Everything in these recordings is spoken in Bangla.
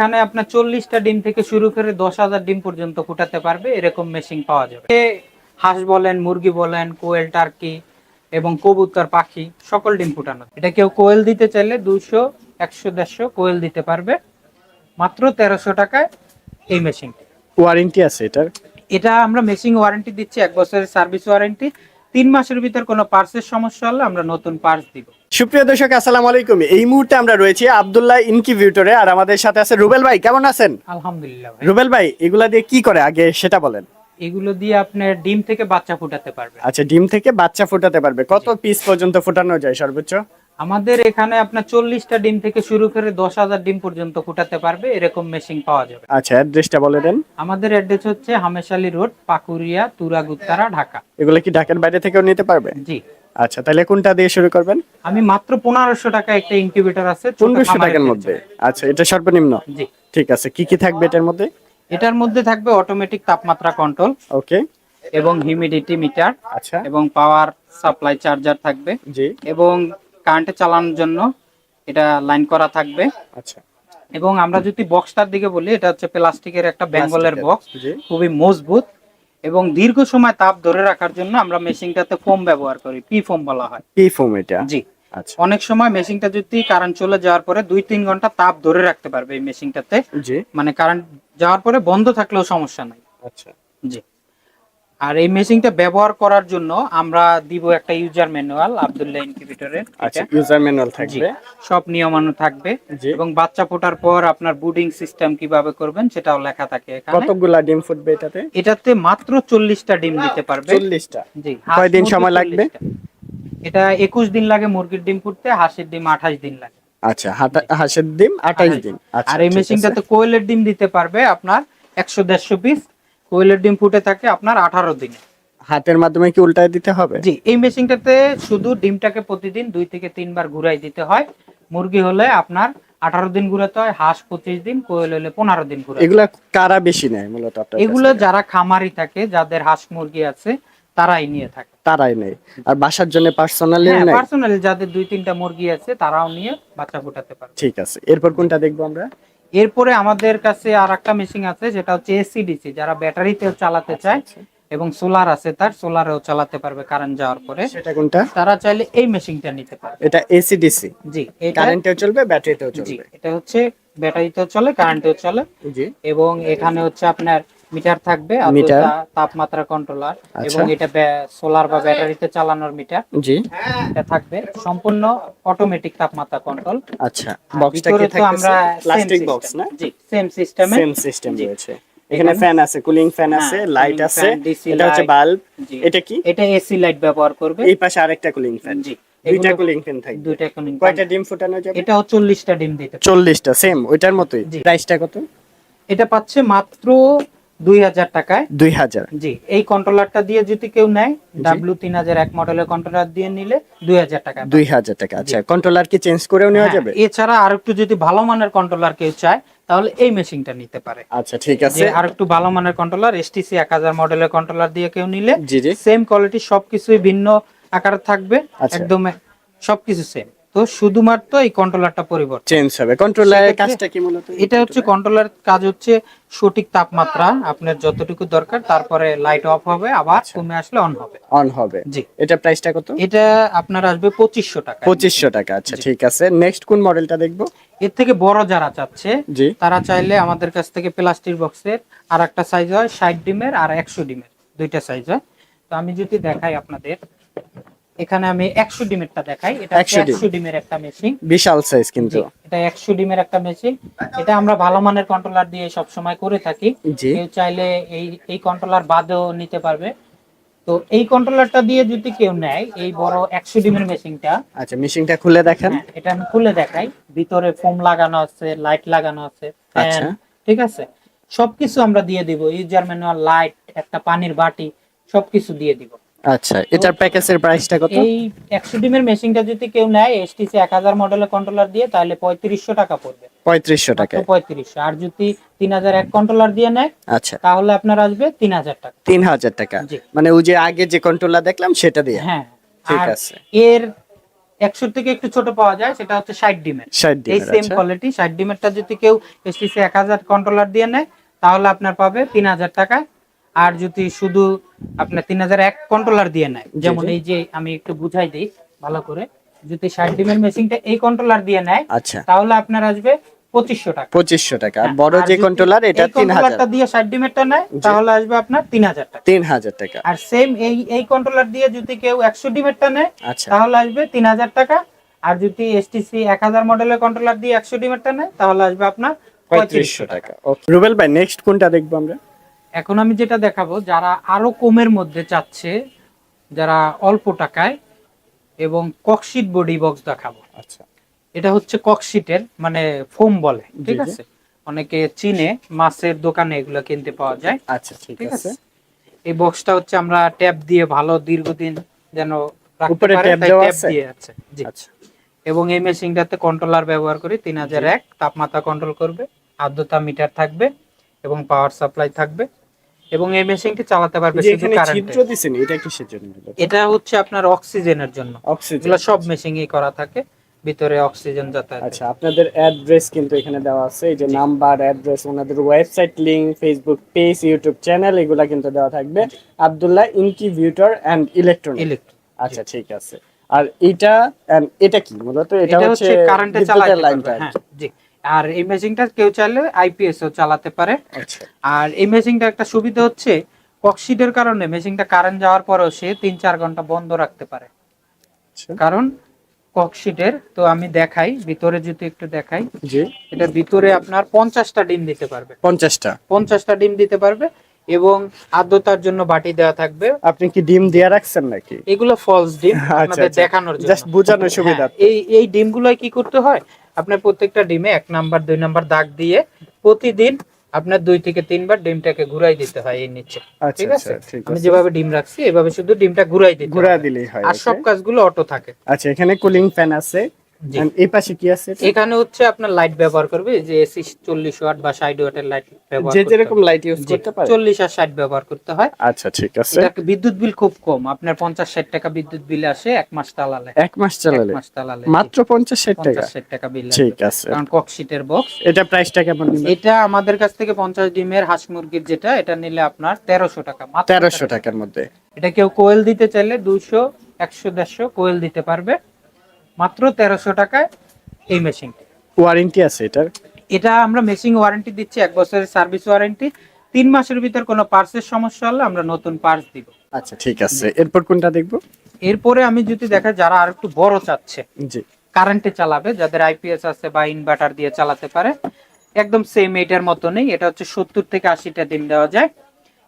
এখানে আপনার চল্লিশটা ডিম থেকে শুরু করে দশ হাজার ডিম পর্যন্ত ফুটাতে পারবে এরকম মেশিন পাওয়া যাবে। হাঁস বলেন মুরগি বলেন কোয়েল টার্কি এবং কবুতর পাখি সকল ডিম ফুটানো। এটা কেউ কোয়েল দিতে চাইলে দুশো একশো দেড়শো কোয়েল দিতে পারবে। মাত্র তেরোশো টাকায় এই মেশিন ওয়ারেন্টি আছে এটার? এটা আমরা মেশিন ওয়ারেন্টি দিচ্ছি এক বছরের সার্ভিস ওয়ারেন্টি তিন মাসের ভিতর কোনো পার্সের সমস্যা হলে আমরা নতুন পার্স দিব। সুপ্রিয় দর্শক আসসালামু আলাইকুম। এই মুহূর্তে আমরা রয়েছি আব্দুল্লাহ ইনকিউবেটরে আর আমাদের সাথে আছে রুবেল ভাই। কেমন আছেন? আলহামদুলিল্লাহ ভাই। রুবেল ভাই এগুলা দিয়ে কি করে? আগে সেটা বলেন। এগুলো দিয়ে আপনার ডিম থেকে বাচ্চা ফুটাতে পারবে আচ্ছা ডিম থেকে বাচ্চা ফোটাতে পারবে। কত পিস পর্যন্ত ফোটানো যায় সর্বোচ্চ? আমাদের এখানে আপনার চল্লিশটা ডিম থেকে শুরু করে দশ হাজার ডিম পর্যন্ত ফুটাতে পারবে। এরকম মেশিন পাওয়া যাবে। আচ্ছা অ্যাড্রেসটা বলে দেন। আমাদের অ্যাড্রেস হচ্ছে হামেশালি রোড পাকুরিয়া তুরাগুত্তারা ঢাকা। এগুলো কি ঢাকার বাইরে থেকেও নিতে পারবে? জি। আচ্ছা তাহলে কোনটা দিয়ে শুরু করবেন? আমি মাত্র পনেরোশো টাকা একটা ইনকিউবেটর আছে পনেরোশো টাকার মধ্যে। আচ্ছা এটা সর্বনিম্ন? জি। ঠিক আছে কি কি থাকবে এটার মধ্যে? এটার মধ্যে থাকবে অটোমেটিক তাপমাত্রা কন্ট্রোল ওকে। এবং হিউমিডিটি মিটার আচ্ছা। এবং পাওয়ার সাপ্লাই চার্জার থাকবে। জি। এবং কারেন্টে চালানোর জন্য এটা লাইন করা থাকবে। আচ্ছা। এবং আমরা যদি বক্সটার দিকে বলি এটা হচ্ছে প্লাস্টিকের একটা বেঙ্গলের বক্স খুবই মজবুত। এবং দীর্ঘ সময় তাপ ধরে রাখার জন্য আমরা মেশিনটাতে ফোম ব্যবহার করি পি ফোম বলা হয়। পি ফোম এটা? জি। আচ্ছা। অনেক সময় মেশিনটা যদি কারেন্ট চলে যাওয়ার পরে দুই তিন ঘণ্টা তাপ ধরে রাখতে পারবে এই মেশিনটাতে। জি। মানে কারেন্ট যাওয়ার পরে বন্ধ থাকলেও সমস্যা নাই। আচ্ছা। জি। আর এই মেশিনটা ব্যবহার করার জন্য আমরা দিব একটা ইউজার ম্যানুয়াল আব্দুল্লাহ ইনকিউবেটরের আচ্ছা ইউজার ম্যানুয়াল থাকবে। সব নিয়মানু থাকবে। এবং বাচ্চা ফোটার পর আপনার বুডিং সিস্টেম কীভাবে করবেন সেটাও লেখা থাকে এখানে। কতগুলা ডিম ফুটবে এটাতে? এটাতে মাত্র চল্লিশটা ডিম দিতে পারবে। চল্লিশটা। জি কয়দিন হাঁস সময় লাগবে? এটা একুশ দিন লাগে মুরগির ডিম ফুটতে হাঁসের ডিম আঠাশ দিন লাগে। আচ্ছা হাঁসের ডিম আঠাইশ দিন। আচ্ছা আর এই। মেশিনটাতে কোয়েলের ডিম দিতে পারবে আপনার একশো দেড়শো পিস কোয়েলের ডিম ফুটে থাকে আপনার আঠারো দিনে। হাতের মাধ্যমে কি উল্টায় দিতে হবে? জি এই মেশিনটাতে শুধু ডিমটাকে প্রতিদিন দুই থেকে তিনবার ঘুরাই দিতে হয়। মুরগি হলে আপনার আঠারো দিন ঘুরাতে হয় হাঁস পঁচিশ দিন কোয়েল হলে পনেরো দিন ঘুরে। এগুলা কারা বেশি নেয় মূলত এগুলো যারা খামারি থাকে যাদের হাঁস মুরগি আছে তারাই নিয়ে থাকে। তারাই নেয়। আর বাসার জন্য পার্সোনালি হ্যাঁ নেয়? পার্সোনালি যাদের দুই তিনটা মুরগি আছে তারাও নিয়ে বাচ্চা ফুটাতে পারে। ঠিক আছে। এরপর কোনটা দেখব আমরা? এরপরে আমাদের কাছে আর একটা মেশিন আছে যেটা হচ্ছে এসিডিসি যারা ব্যাটারিতে চালাতে চায় আচ্ছা। এবং সোলার আছে তার সোলারেও চালাতে পারবে কারেন্ট যাওয়ার পরে। সেটা কোনটা? তারা চাইলে এই মেশিনটা নিতে পারে। এটা এসিডিসি জি কারেন্টেও চলবে ব্যাটারিতেও জি চলবে? এটা হচ্ছে ব্যাটারিতেও চলে কারেন্টেও চলে। জি। এবং এখানে হচ্ছে আপনার মিটার থাকবে মিটার। তাপমাত্রা কন্ট্রোলার আচ্ছা। এবং এটা সোলার বা ব্যাটারিতে চালানোর মিটার। জি। এটা থাকবে। সম্পূর্ণ অটোমেটিক তাপমাত্রা কন্ট্রোল আচ্ছা বক্সটা কি থাকছে আমরা প্লাস্টিক বক্স না? জি সেম সিস্টেমে সেম সিস্টেম রয়েছে। এখানে ফ্যান আছে কুলিং ফ্যান আছে লাইট আছে এটা হচ্ছে বাল্ব এটা কি? এটা এসি লাইট ব্যবহার করবে। এই পাশে আরেকটা কুলিং ফ্যান জি দুইটা কুলিং ফ্যান থাকবে। দুইটা fan। কয়টা ডিম ফুটানো যাবে? এটাও চল্লিশটা ডিম দিতে সেম ওইটার মতোই। প্রাইসটা কত? এটা পাচ্ছে মাত্র দুই হাজার টাকায়। দুই হাজার। জি এই কন্ট্রোলারটা দিয়ে যদি কেউ নেয় ডাব্লিউ তিন হাজার এক মডেলের কন্ট্রোলার দিয়ে নিলে দুই হাজার টাকা। দুই হাজার টাকা আচ্ছা। কন্ট্রোলার কি চেঞ্জ করেও নেওয়া হ্যাঁ, যাবে? এছাড়া আর একটু যদি ভালো মানের কন্ট্রোলার কেউ চায় তাহলে এই মেশিনটা নিতে পারে। আচ্ছা ঠিক আছে। আর একটু ভালো মানের কন্ট্রোলার এসটিসি এক হাজার মডেলের কন্ট্রোলার দিয়ে কেউ নিলে সেম কোয়ালিটি সবকিছুই ভিন্ন আকারে থাকবে আচ্ছা। একদম সবকিছু সেম তো শুধুমাত্র এই কন্ট্রোলারটা পরিবর্তন। চেঞ্জ হবে। কন্ট্রোলারের কাজটা কি মূলত? এটা হচ্ছে কন্ট্রোলার কাজ হচ্ছে সঠিক তাপমাত্রা আপনার যতটুকু দরকার তারপরে লাইট অফ হবে আবার কমে আসলে অন হবে। অন হবে। জি। এটা প্রাইসটা কত? এটা আপনার আসবে পঁচিশশো টাকা। পঁচিশশো টাকা আচ্ছা ঠিক আছে। নেক্সট কোন মডেলটা দেখব? এর থেকে বড় যারা চাচ্ছে জি। তারা চাইলে আমাদের কাছ থেকে প্লাস্টিক বক্সের আর একটা সাইজ হয় ষাট ডিমের আর একশো ডিমের দুইটা সাইজ হয়। তো আমি যদি দেখাই আপনাদের এখানে আমি একশো ডিমেরটা দেখাই। এটা 100 ডিম। একশো ডিমের একটা মেশিন বিশাল সাইজ কিন্তু। এটা একশো ডিমের একটা মেশিন এটা আমরা ভালো মানের কন্ট্রোলার দিয়ে সব সময় করে থাকি। কেউ চাইলে এই এই কন্ট্রোলার বাদেও নিতে পারবে। তো এই কন্ট্রোলারটা দিয়ে যদি কেউ নেয় এই বড় একশো ডিমের মেশিনটা আচ্ছা মেশিনটা খুলে দেখেন। হ্যাঁ, এটা আমি খুলে দেখাই। ভিতরে ফোম লাগানো আছে লাইট লাগানো আছে ফ্যান আচ্ছা। ঠিক আছে? সবকিছু আমরা দিয়ে দিব। ইউজার ম্যানুয়াল লাইট একটা পানির বাটি সবকিছু দিয়ে দিব। আচ্ছা এটার প্যাকেজের প্রাইসটা কত? এই একশো ডিমের মেশিনটা যদি কেউ নেয় এসটিসি এক হাজার মডেলের কন্ট্রোলার দিয়ে তাহলে পঁয়ত্রিশশো টাকা পড়বে। পঁয়ত্রিশশো টাকায় পঁয়ত্রিশশো। আর যদি তিন হাজার এক কন্ট্রোলার দিয়ে নেয় আচ্ছা। তাহলে আপনার আসবে তিন হাজার টাকা। তিন হাজার টাকা। মানে ওই যে আগে যে কন্ট্রোলার দেখলাম সেটা দিয়ে। হ্যাঁ। ঠিক আছে। এর একশো থেকে একটু ছোট পাওয়া যায় সেটা হচ্ছে ষাট ডিমের। ষাট এই সেম কোয়ালিটি ষাট ডিমেরটা যদি কেউ এসটিসি এক হাজার কন্ট্রোলার দিয়ে নেয় তাহলে আপনার পাবে তিন হাজার টাকায় আর যদি শুধু আপনার তিন হাজার এক কন্ট্রোলার দিয়ে নেয় যেমন এই যে আমি একটু বুঝাই দিই ভালো করে যদি ষাট ডিমের মেশিনটা এই কন্ট্রোলার দিয়ে নেয় আচ্ছা। তাহলে আপনার আসবে পঁচিশশো টাকা। পঁচিশশো টাকা। আর বড় যে কন্ট্রোলার এটা তিন হাজার। দিয়ে ষাট ডিমেরটা নেয় তাহলে আসবে আপনার তিন হাজার টাকা। তিন হাজার টাকা। আর সেম এই এই কন্ট্রোলার দিয়ে যদি কেউ একশো ডিমেরটা নেয় আচ্ছা। তাহলে আসবে তিন হাজার টাকা। আর যদি এসটিসি এক হাজার মডেলের কন্ট্রোলার দিয়ে একশো ডিমেরটা নেয় তাহলে আসবে আপনার পঁয়ত্রিশশো টাকা। রুবেল ভাই নেক্সট কোনটা দেখব আমরা? এখন আমি যেটা দেখাবো যারা আরও কমের মধ্যে চাচ্ছে যারা অল্প টাকায় এবং ককশিট বডি বক্স দেখাবো। আচ্ছা। এটা হচ্ছে ককশিটের মানে ফোম বলে ঠিক। আছে? অনেকে চিনে মাছের দোকানে এগুলো কিনতে পাওয়া যায়। আচ্ছা ঠিক আছে। এই বক্সটা হচ্ছে আমরা ট্যাপ দিয়ে ভালো দীর্ঘদিন যেন উপরে ট্যাপ দেওয়া আছে? দিয়ে আছে জি। আচ্ছা। এবং এই মেশিনটাতে কন্ট্রোলার ব্যবহার করি তিন হাজার এক তাপমাত্রা কন্ট্রোল করবে আর্দ্রতা মিটার থাকবে এবং পাওয়ার সাপ্লাই থাকবে। এবং এই মেশিনটি চালাতে পারবে শুধু কারেন্টে দিছেন এটা কিসের জন্য এটা হচ্ছে আপনার অক্সিজেনের জন্য। অক্সিজেন। সব মেশিনই করা থাকে ভিতরে অক্সিজেন যাতায়াত আচ্ছা আপনাদের অ্যাড্রেস কিন্তু এখানে দেওয়া আছে এই যে নাম্বার অ্যাড্রেস ওনাদের website link Facebook page YouTube channel এগুলা কিন্তু দেওয়া থাকবে। Abdullah incubator and electronic. Electric আচ্ছা ঠিক আছে। আর এটা এটা কি মূলত? এটা হচ্ছে কারেন্টে চালাতে লাইনটা হ্যাঁ জি। আর এই মেশিনটা কেউ চাইলে আইপিএস ও চালাতে পারে। আচ্ছা। আর এই মেশিনটা একটা সুবিধা হচ্ছে ককশিটের কারণে মেশিনটা কারেন্ট যাওয়ার পরেও সে তিন চার ঘণ্টা বন্ধ রাখতে পারে। আচ্ছা। কারণ ককশিটের তো আমি দেখাই ভিতরে যদি একটু দেখাই জি। এটার ভিতরে আপনার পঞ্চাশটা ডিম দিতে পারবে। পঞ্চাশটা। পঞ্চাশটা ডিম দিতে পারবে এবং আর্দ্রতার জন্য বাটি দেওয়া থাকবে। আপনি কি ডিম দিয়ে রাখছেন নাকি? এগুলো ফলস ডিম আচ্ছা, আপনাদের। দেখানোর জন্য। জাস্ট বোঝানোর সুবিধা। হ্যাঁ, এই এই ডিমগুলোয় কি করতে হয়? আপনার প্রত্যেকটা ডিমে এক নাম্বার দুই নাম্বার দাগ দিয়ে প্রতিদিন আপনার দুই থেকে তিনবার ডিমটাকে ঘুরাই দিতে হয় এই নিচে। আচ্ছা ঠিক আচ্ছা আছে? আমি যেভাবে ডিম রাখছি এভাবে শুধু ডিমটা ঘুরাই দিই ঘুরাই। দিলেই হয় আর সব কাজগুলো অটো থাকে। আচ্ছা এখানে কুলিং ফ্যান আছে। এই পাশে কি আছে? এখানে হচ্ছে আপনার লাইট ব্যবহার করবে যে এসি চল্লিশ ওয়াট বা ষাট ওয়াটের লাইট ব্যবহার যে যেরকম লাইট ইউজ করতে পারে। চল্লিশ আর ষাট ব্যবহার করতে হয়। আচ্ছা ঠিক আছে। এটা বিদ্যুৎ বিল খুব কম আপনার পঞ্চাশ ষাট টাকা বিদ্যুৎ বিল আসে এক মাস চালালে এক মাস চালালে? মাস চালালে মাত্র পঞ্চাশ ষাট টাকা? ষাট টাকা বিল ঠিক আছে। কারণ ককশিটের বক্স এটা প্রাইসটা কেমন এটা আমাদের কাছ থেকে পঞ্চাশ ডিমের হাঁস মুরগির যেটা এটা নিলে আপনার তেরোশো টাকা মাত্র তেরোশো টাকার মধ্যে। এটা কেউ কোয়েল দিতে চাইলে দুইশো একশো দেড়শো কোয়েল দিতে পারবে। মাত্র তেরোশো টাকায় এই মেশিনটি। ওয়ারেন্টি আছে এটার? এটা আমরা মেশিন ওয়ারেন্টি দিচ্ছি এক বছরের সার্ভিস ওয়ারেন্টি। তিন মাসের ভিতর কোনো পার্সের সমস্যা হলে আমরা নতুন পার্স দিব। আচ্ছা ঠিক আছে। এরপর কোনটা দেখব? এরপরে আমি যদি দেখা যারা আর একটু বড় চাচ্ছে জি। কারেন্টে চালাবে যাদের আইপিএস আছে বা ইনভার্টার দিয়ে চালাতে পারে একদম সেম এটার মতো নেই এটা হচ্ছে সত্তর থেকে আশিটা দিন দেওয়া যায়।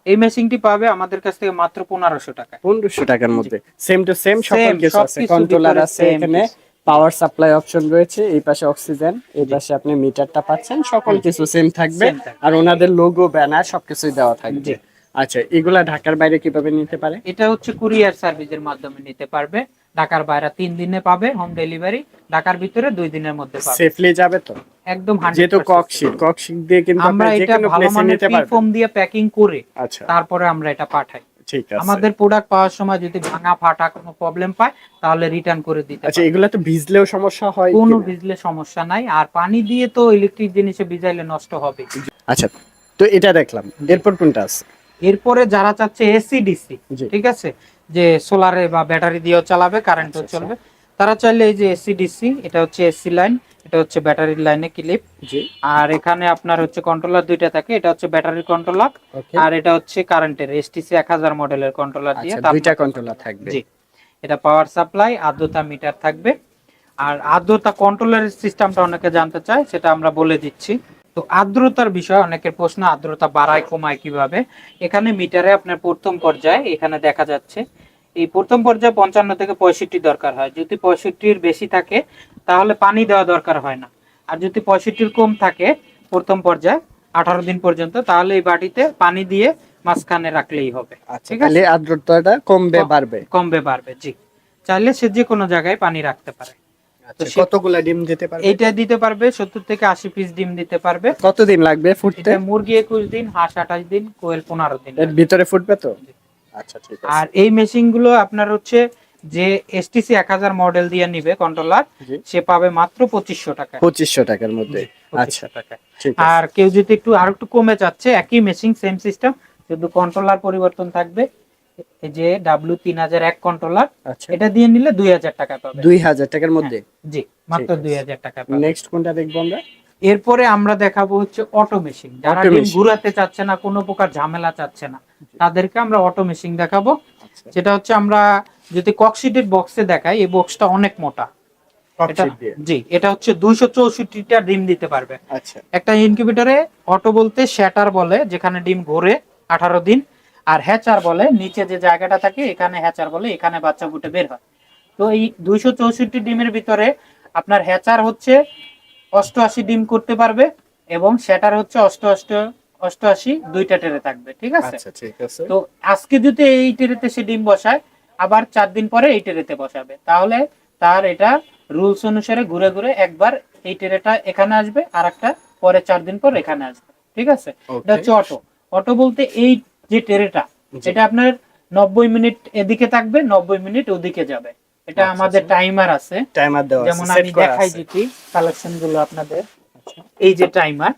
এই মেশিনটি পাবে আমাদের কাছ থেকে মাত্র পনেরোশো টাকা পনেরোশো টাকার মধ্যে। সেম টু সেম সকল কিছু আছে। কন্ট্রোলার আছে এখানে পাওয়ার সাপ্লাই অপশন রয়েছে এই পাশে অক্সিজেন এই পাশে আপনি মিটারটা পাচ্ছেন সকল কিছু সেম থাকবে। আর ওনাদের লোগো ব্যানার সবকিছুই দেওয়া থাকবে। আচ্ছা এগুলা ঢাকার বাইরে কীভাবে নিতে পারে? এটা হচ্ছে কুরিয়ার সার্ভিসের মাধ্যমে নিতে পারবে। ঢাকার বাইরে তিন দিনে পাবে হোম ডেলিভারি ঢাকার ভিতরে দুই দিনের মধ্যে পাবে। সেফলি যাবে তো? একদম যেহেতু 100% ককশিট ককশিট দিয়ে কিন্তু আমরা এটা ভালো মানের ফোম দিয়ে প্যাকিং করে আচ্ছা। তারপরে আমরা এটা পাঠাই। ঠিক আছে। আমাদের প্রোডাক্ট পাওয়ার সময় যদি ভাঙা ফাটা কোনো প্রবলেম পায় তাহলে রিটার্ন করে দিতে আচ্ছা। এগুলা তো ভিজলেও সমস্যা হয় কোনো ভিজলে সমস্যা নাই আর পানি দিয়ে তো ইলেকট্রিক জিনিসে ভিজাইলে নষ্ট হবে। আচ্ছা তো এটা দেখলাম। এরপর কোনটা আছে? এরপরে যারা চাচ্ছে এসি ডিসি জি। ঠিক আছে? যে সোলারে বা ব্যাটারি দিয়েও চালাবে কারেন্টও আচ্ছা, চলবে। তারা চাইলে এই যে এসি ডিসি এটা হচ্ছে এসি লাইন এটা হচ্ছে ব্যাটারির লাইনে ক্লিপ জি। আর এখানে আপনার হচ্ছে কন্ট্রোলার দুইটা থাকে এটা হচ্ছে ব্যাটারির কন্ট্রোলার আর এটা হচ্ছে কারেন্টের এসটিসি এক হাজার মডেলের কন্ট্রোলার দিয়ে আচ্ছা দুইটা কন্ট্রোলার থাকবে। জি। এটা পাওয়ার সাপ্লাই আর্দ্রতা মিটার থাকবে। আর আর্দ্রতা কন্ট্রোলের সিস্টেমটা অনেকে জানতে চায় সেটা আমরা বলে দিচ্ছি। তো আর্দ্রতার বিষয় অনেকের প্রশ্ন আর্দ্রতা বাড়ায় কমায় কীভাবে? এখানে মিটারে আপনার প্রথম পর্যায়ে এখানে দেখা যাচ্ছে এই প্রথম পর্যায়ে পঞ্চান্ন থেকে পঁয়ষট্টি দরকার হয়। যদি পঁয়ষট্টির বেশি থাকে তাহলে পানি দেওয়া দরকার হয় না। আর যদি পঁয়ষট্টির কম থাকে প্রথম পর্যায়ে আঠারো দিন পর্যন্ত তাহলে এই বাটিতে পানি দিয়ে মাঝখানে রাখলেই হবে। আচ্ছা ঠিক তাহলে আছে? আর্দ্রতাটা কমবে বাড়বে। কমবে বাড়বে জি। চাইলে সে যে কোনো জায়গায় পানি রাখতে পারে। আচ্ছা সে- কতগুলা ডিম দিতে পারবে? এইটা দিতে পারবে সত্তর থেকে আশি পিস ডিম দিতে পারবে। কতদিন লাগবে ফুটতে? মুরগি একুশ দিন হাঁস আঠাশ দিন কোয়েল পনেরো দিন এর ভিতরে ফুটবে তো? আচ্ছা ঠিক আছে। আর এই মেশিনগুলো আপনার হচ্ছে যে এসটিসি এক হাজার মডেল দিয়ে নিবে কন্ট্রোলার সে পাবে মাত্র পঁচিশশো টাকা পঁচিশশো টাকার মধ্যে। আচ্ছা টাকা আর কেউ যদি একটু আর একটু কমে যাচ্ছে একই মেশিন সেম সিস্টেম শুধু কন্ট্রোলার পরিবর্তন থাকবে যে ডাব্লিউ তিন হাজার এক কন্ট্রোলার আচ্ছা। এটা দিয়ে নিলে দুই হাজার টাকা পাবে। দুই হাজার টাকার মধ্যে? জি মাত্র। দুই হাজার টাকা নেক্সট কোনটা দেখব আমরা? এরপরে আমরা দেখাবো হচ্ছে অটো মেশিন যারা ডিম। ঘুরাতে চাচ্ছে না কোনো প্রকার ঝামেলা চাচ্ছে না তাদেরকে আমরা অটো মেশিন দেখাবো। আচ্ছা। যেটা হচ্ছে আমরা যদি বক্সে দেখাই এই বক্সটা অনেক মোটা। জি এটা হচ্ছে দুইশো চৌষট্টিটা ডিম দিতে পারবে। আচ্ছা। একটা ইনকিউবেটরে অটো বলতে শ্যাটার বলে যেখানে ডিম ঘোরে আঠারো দিন। আর হ্যাচার বলে নিচে যে জায়গাটা থাকে এখানে হ্যাচার বলে এখানে বাচ্চা ফুটে বের হয়। তো এই দুইশো চৌষট্টি ডিমের ভিতরে আপনার হ্যাচার হচ্ছে অষ্টআশি ডিম করতে পারবে এবং শ্যাটার হচ্ছে অষ্টআষ্ট অষ্টআশি দুইটা টেরে থাকবে আচ্ছা ঠিক আছে। তো আজকে যদি এই টেরেতে সে ডিম বসায় আবার চার দিন পরে এই টেরেতে বসাবে। তাহলে তার এটা রুলস অনুসারে ঘুরে ঘুরে একবার এই টেরেটা এখানে আসবে আর একটা পরে চার দিন পর এখানে আসবে ঠিক আছে? এটা হচ্ছে অটো। অটো বলতে এই যে টেরেটা এটা আপনার নব্বই মিনিট এদিকে থাকবে নব্বই মিনিট ওদিকে যাবে। এটা আচ্ছা, আমাদের আচ্ছা। টাইমার আছে। টাইমার দেওয়া যেমন আমি দেখাই যদি কালেকশনগুলো আপনাদের। আচ্ছা। এই যে টাইমার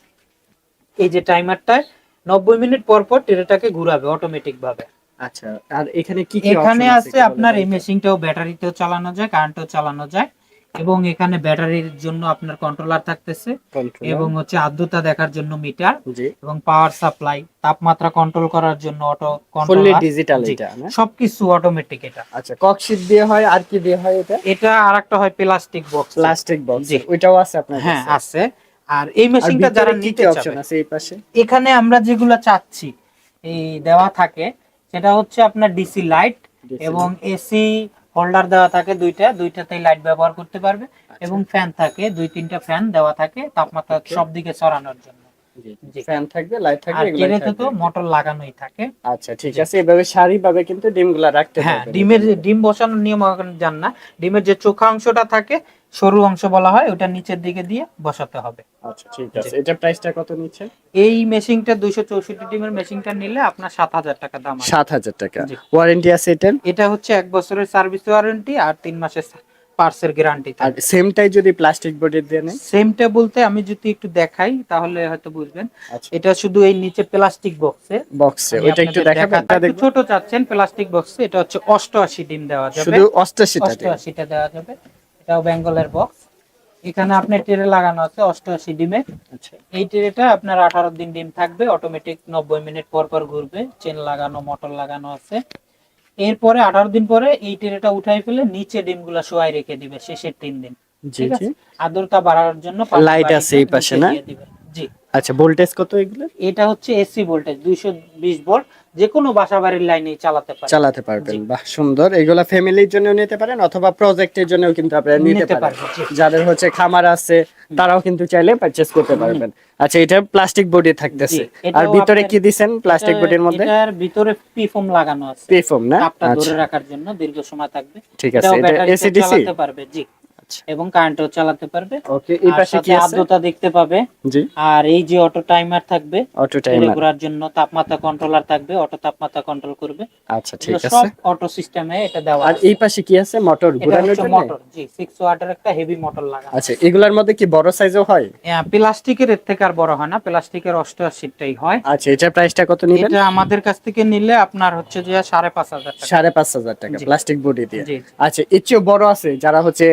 এই যে টাইমারটা নব্বই মিনিট পর পর টেরেটাকে ঘুরাবে অটোমেটিক ভাবে আচ্ছা আর এখানে কি কি এখানে আছে আপনার এই মেশিনটাও ব্যাটারিতেও চালানো যায় কারেন্টও চালানো যায়। এবং এখানে ব্যাটারির জন্য আপনার কন্ট্রোলার থাকতেছে। এবং হচ্ছে আর্দ্রতা দেখার জন্য মিটার এবং পাওয়ার সাপ্লাই তাপমাত্রা কন্ট্রোল করার জন্য অটো কন্ট্রোল ডিজিটাল। এটা সবকিছু অটোমেটিক এটা। আচ্ছা ককশিট দিয়ে হয় আর কি দিয়ে হয় এটা? এটা আরেকটা হয় প্লাস্টিক বক্স প্লাস্টিক বক্স জি। ওইটাও আছে আপনার হ্যাঁ আছে। আর এই মেশিনটা যারা নিতে অপশন আছে এই পাশে? এখানে আমরা যেগুলো চাচ্ছি এই দেওয়া থাকে সেটা হচ্ছে আপনার ডিসি লাইট এবং এসি হোল্ডার দেওয়া থাকে দুইটা দুইটাতেই লাইট ব্যবহার করতে পারবে আচ্ছা। এবং ফ্যান থাকে দুই তিনটা ফ্যান দেওয়া থাকে তাপমাত্রা সবদিকে সব দিকে ছড়ানোর জন্য। ফ্যান থাকবে লাইট থাকবে তো মোটর লাগানোই থাকে। আচ্ছা ঠিক আছে এভাবে সারিভাবে কিন্তু ডিমগুলা রাখতে হ্যাঁ ডিমের ডিম বসানোর নিয়ম জান না। ডিমের যে চোখা অংশটা থাকে সরু অংশ বলা হয় ওটা নিচের দিকে দিয়ে বসাতে হবে। আচ্ছা ঠিক আছে। এটা প্রাইসটা কত নিচ্ছে? এই মেশিনটা দুইশো চৌষট্টি ডিমের মেশিনটা নিলে আপনার সাত হাজার টাকা দাম আছে। সাত হাজার টাকা। ওয়ারেন্টি আছে এটার? এটা হচ্ছে এক বছরের সার্ভিস ওয়ারেন্টি আর তিন মাসের পার্সের গ্যারান্টি আর সেমটাই যদি প্লাস্টিক বডি দিয়ে নেয়? সেমটা বলতে আমি যদি একটু দেখাই তাহলে হয়তো বুঝবেন। আচ্ছা। এটা শুধু এই নিচে প্লাস্টিক বক্সে বক্সে ওইটা একটু দেখাবেন ছোট চাচ্ছেন প্লাস্টিক বক্সে এটা হচ্ছে অষ্টআশি ডিম দেওয়া যাবে। শুধু অষ্টাশি টাকা অষ্টআশিটা দেওয়া যাবে। এটাও বেঙ্গলের বক্স এখানে আপনার টেরে লাগানো আছে অষ্টআশি ডিমে। আচ্ছা। এই ট্রেটা আপনার আঠারো দিন ডিম থাকবে। অটোমেটিক নব্বই মিনিট পর পর ঘুরবে। চেন লাগানো মোটর লাগানো আছে। এরপরে আঠারো দিন পরে এই টেরেটা উঠাই ফেলে নিচে ডিমগুলা শোয়াই রেখে দিবে শেষের তিন দিন। আদ্রতা ঠিক আছে? আর্দ্রতা বাড়ানোর জন্য লাইট আছে এই পাশে না? জি। আচ্ছা ভোল্টেজ কত এগুলো এটা হচ্ছে এসি ভোল্টেজ দুইশো বিশ ভোল্ট যে কোনো বাসা বাড়ির লাইনে চালাতে পারে চালাতে পারবেন। বাহ সুন্দর। এগুলা ফ্যামিলির জন্য নিতে পারেন অথবা প্রজেক্টের জন্য কিন্তু আপনারা নিতে পারেন। যাদের হচ্ছে খামার আছে তারাও কিন্তু চাইলে পারচেজ করতে পারবেন। আচ্ছা এটা প্লাস্টিক বডি থাকতেছে। আর ভিতরে কি দিছেন প্লাস্টিক বডির মধ্যে? এটার ভিতরে পিফোম লাগানো আছে। পেফোম না? কাপটা আচ্ছা। ধরে রাখার জন্য দীর্ঘ সময় থাকবে। ঠিক আছে এটা এসিডিসি চালাতে পারবে জি। আচ্ছা এবং কারেন্টও চালাতে পারবে। ওকে এই পাশে কি আছে? আর্দ্রতা দেখতে পাবে। জি। আর এই যে অটো টাইমার থাকবে অটো টাইমার। ঘোরার জন্য তাপমাত্রা কন্ট্রোলার থাকবে অটো তাপমাত্রা কন্ট্রোল করবে। আচ্ছা ঠিক আছে। সব অটো সিস্টেমে এটা দেওয়া আর এই পাশে কি আছে? মোটর ঘোরানোর জন্য? মোটর জি 6 ওয়াটের একটা হেভি মোটর লাগানো আচ্ছা এগুলার মধ্যে কি বড় সাইজও হয়? হ্যাঁ প্লাস্টিকের এর থেকে আর বড় হয় না প্লাস্টিকের অষ্টআশিটাই হয়। আচ্ছা এটা প্রাইসটা কত নিবেন? এটা আমাদের কাছ থেকে নিলে আপনার হচ্ছে যে সাড়ে পাঁচ হাজার টাকা। সাড়ে পাঁচ হাজার টাকা প্লাস্টিক বডি দিয়ে। আচ্ছা এর চেয়েও বড় আছে যারা হচ্ছে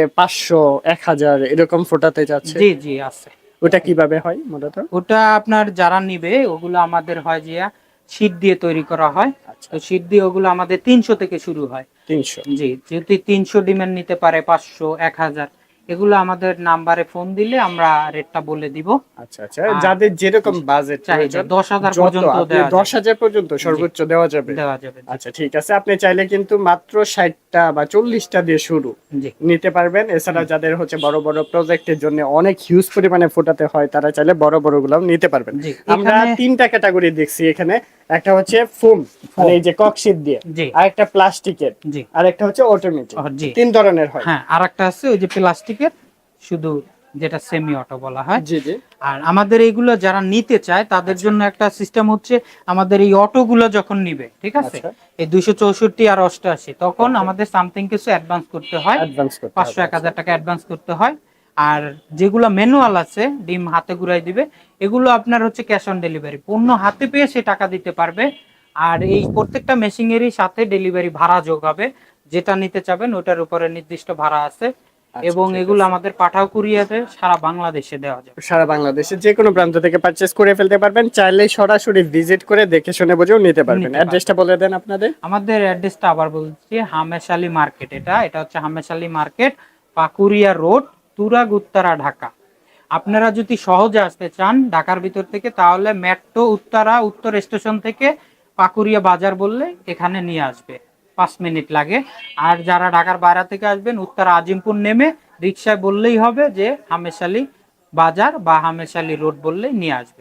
পাঁচশো এক হাজার এরকম ফোটাতে যাচ্ছে। জি জি আছে। ওটা কীভাবে হয় মূলত? ওটা আপনার যারা নিবে ওগুলো আমাদের হয় যে শীত দিয়ে তৈরি করা হয়। আচ্ছা। তো শীত দিয়ে ওগুলো আমাদের তিনশো থেকে শুরু হয়। তিনশো। জি যদি তিনশো ডিমের নিতে পারে পাঁচশো এক হাজার এগুলো আমাদের নাম্বারে ফোন দিলে আমরা রেটটা বলে দিব। আচ্ছা আচ্ছা যাদের যেরকম বাজেট দশ হাজার পর্যন্ত দেওয়া দশ যাবে। হাজার পর্যন্ত সর্বোচ্চ দেওয়া যাবে। দেওয়া যাবে আচ্ছা ঠিক আছে আপনি চাইলে কিন্তু মাত্র ষাটটা বা চল্লিশটা দিয়ে শুরু নিতে পারবেন। এছাড়া যাদের হচ্ছে বড় বড় প্রজেক্টের জন্য অনেক হিউজ পরিমাণে ফোটাতে হয় তারা চাইলে বড় বড়গুলো নিতে পারবেন। আমরা তিনটা ক্যাটাগরি দেখছি এখানে। একটা হচ্ছে ফোম মানে এই যে ককশিট দিয়ে। আর একটা প্লাস্টিকের আর একটা হচ্ছে অটোমেটিক তিন ধরনের হয়। হ্যাঁ আর একটা আছে ওই যে প্লাস্টিকের শুধু যেটা সেমি অটো বলা হয়। আর আমাদের এইগুলো যারা নিতে চায় তাদের জন্য একটা সিস্টেম হচ্ছে আমাদের এই অটোগুলো যখন নিবে ঠিক আছে? আচ্ছা। এই দুইশো চৌষট্টি আর অষ্টআশি তখন আমাদের সামথিং কিছু অ্যাডভান্স করতে হয়। পাঁচশো এক হাজার টাকা অ্যাডভান্স করতে হয়। আর যেগুলো ম্যানুয়াল আছে ডিম হাতে ঘুরাই দিবে এগুলো আপনার হচ্ছে ক্যাশ অন ডেলিভারি পণ্য হাতে পেয়ে সে টাকা দিতে পারবে। আর এই প্রত্যেকটা মেশিনেরই সাথে ডেলিভারি ভাড়া যোগ হবে। যেটা নিতে চাবেন ওটার উপরে নির্দিষ্ট ভাড়া আছে। আচ্ছা, এবং এগুলো আমাদের পাঠাও কুরিয়ারে সারা বাংলাদেশে দেওয়া যাবে। সারা বাংলাদেশে যে কোনো প্রান্ত থেকে পারচেস করে ফেলতে পারবেন চাইলে সরাসরি ভিজিট করে দেখে শুনে বুঝেও নিতে পারবেন। অ্যাড্রেসটা বলে দেন আপনাদের। আমাদের অ্যাড্রেসটা আবার বলছি হামেশালি মার্কেট এটা। এটা হচ্ছে হামেশালি মার্কেট পাকুরিয়া রোড তুরাগ উত্তরা ঢাকা। আপনারা যদি সহজে আসতে চান ঢাকার ভিতর থেকে তাহলে মেট্রো উত্তরা উত্তর স্টেশন থেকে পাকুরিয়া বাজার বললে এখানে নিয়ে আসবে। পাঁচ মিনিট লাগে। আর যারা ঢাকার বাইরে থেকে আসবেন, উত্তর আজিমপুর নেমে রিক্সায় বললেই হবে যে হামেশালি বাজার বা হামেশালি রোড বললেই নিয়ে আসবে।